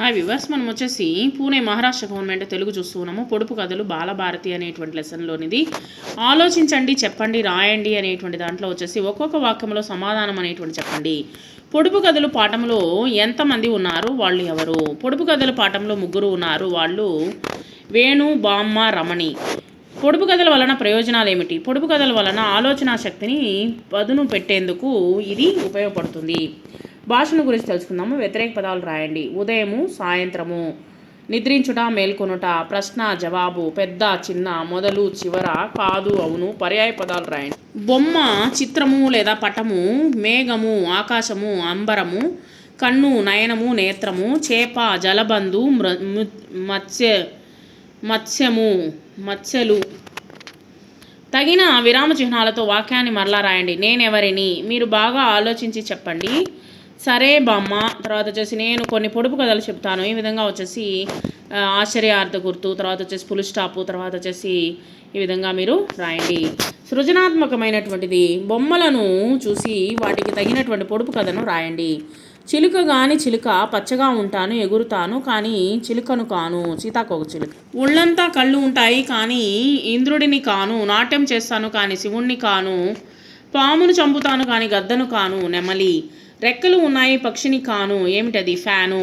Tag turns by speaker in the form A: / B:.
A: Hi viewers మనం వచ్చేసి Pune Maharashtra government Telugu చూస్తున్నాము పొడుపు కథలు బాలభారతి అనేటువంటి లెసన్లోనిది ఆలోచించండి చెప్పండి రాయండి అనేటువంటి దాంట్లో వచ్చేసి ఒక్కొక్క వాక్యంలో సమాధానం అనేటువంటి చెప్పండి. పొడుపు కథలు పాఠంలో ఎంతమంది ఉన్నారు? వాళ్ళు ఎవరు? పొడుపు కథల పాఠంలో ముగ్గురు ఉన్నారు. వాళ్ళు వేణు బామ్మ రమణి. పొడుపు కథల వలన ప్రయోజనాలు ఏమిటి? పొడుపు కథల వలన ఆలోచన శక్తిని పదును పెట్టేందుకు ఇది ఉపయోగపడుతుంది. భాషను గురించి తెలుసుకుందాము. వ్యతిరేక పదాలు రాయండి. ఉదయము సాయంత్రము. నిద్రించుట మేల్కొనుట ప్రశ్న జవాబు పెద్ద చిన్న మొదలు చివర కాదు అవును పర్యాయ పదాలు రాయండి. బొమ్మ చిత్రము లేదా పటము మేఘము ఆకాశము అంబరము కన్ను నయనము నేత్రము చేప జలబంధు మృ మత్స్య మత్స్యము మత్స్యలు. తగిన విరామ చిహ్నాలతో వాక్యాన్ని మరలా రాయండి. నేనెవరిని? మీరు బాగా ఆలోచించి చెప్పండి. సరే బామ్మ. తర్వాత వచ్చేసి నేను కొన్ని పొడుపు కథలు చెప్తాను. ఈ విధంగా వచ్చేసి ఆశ్చర్యార్థ గుర్తు తర్వాత వచ్చేసి పులు స్టాపు తర్వాత వచ్చేసి ఈ విధంగా మీరు రాయండి. సృజనాత్మకమైనటువంటిది బొమ్మలను చూసి వాటికి తగినటువంటి పొడుపు కథను రాయండి. చిలుక గాని చిలుక పచ్చగా ఉంటాను ఎగురుతాను కానీ చిలుకను కాను. సీతాకోక చిలుక. ఒళ్ళంతా కళ్ళు ఉంటాయి కానీ ఇంద్రుడిని కాను. నాట్యం చేస్తాను కానీ శివుణ్ణి కాను. పామును చంపుతాను కానీ గద్దను కాను. నెమలి. రెక్కలు ఉన్నాయి పక్షిని కాను. ఏమిటది? ఫ్యాను.